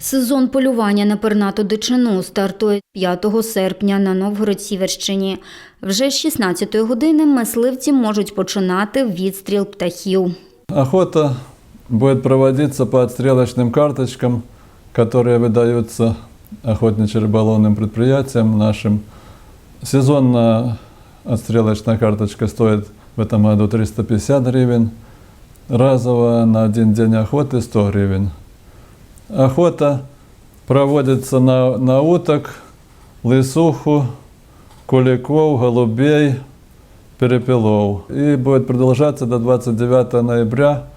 Сезон полювання на пернату дичину стартує 5 серпня на Новгород-Сіверщині. Вже з 16 години мисливці можуть починати відстріл птахів. Охота будет проводиться по отстрелочным карточкам, которые выдаются охотничьо-рыболовным предприятиям нашим. Сезонная отстрелочная карточка стоит в этом году 350 гривен, разовая на один день охоты 100 гривен. Охота проводится на, на уток, лысуху, куликов, голубей, перепелов. И будет продолжаться до 29 ноября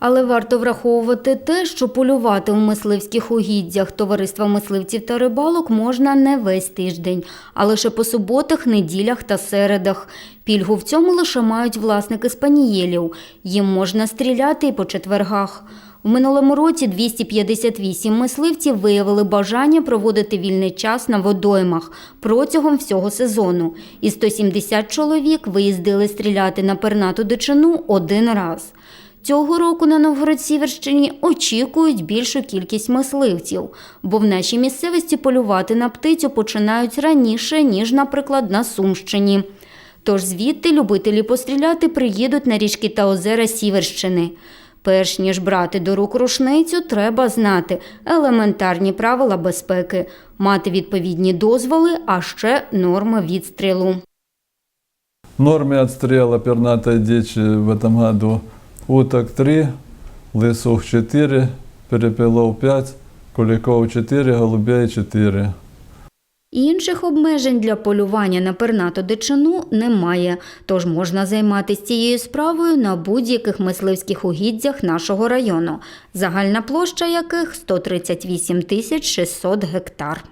Але варто враховувати те, що полювати у мисливських угіддях товариства мисливців та рибалок можна не весь тиждень, а лише по суботах, неділях та середах. Пільгу в цьому лише мають власники спанієлів. Їм можна стріляти і по четвергах. У минулому році 258 мисливців виявили бажання проводити вільний час на водоймах протягом всього сезону. І 170 чоловік виїздили стріляти на пернату дичину один раз. Цього року на Новгород-Сіверщині очікують більшу кількість мисливців, бо в нашій місцевості полювати на птицю починають раніше, ніж, наприклад, на Сумщині. Тож звідти любителі постріляти приїдуть на річки та озера Сіверщини. Перш ніж брати до рук рушницю, треба знати елементарні правила безпеки, мати відповідні дозволи, а ще норми відстрілу. Норме отстрела пернатой дичи в этом году уток 3, лысух 4, перепелов 5, куликов 4, голубей 4. Інших обмежень для полювання на пернату дичину немає, тож можна займатися цією справою на будь-яких мисливських угіддях нашого району, загальна площа яких 138 тисяч 600 гектар.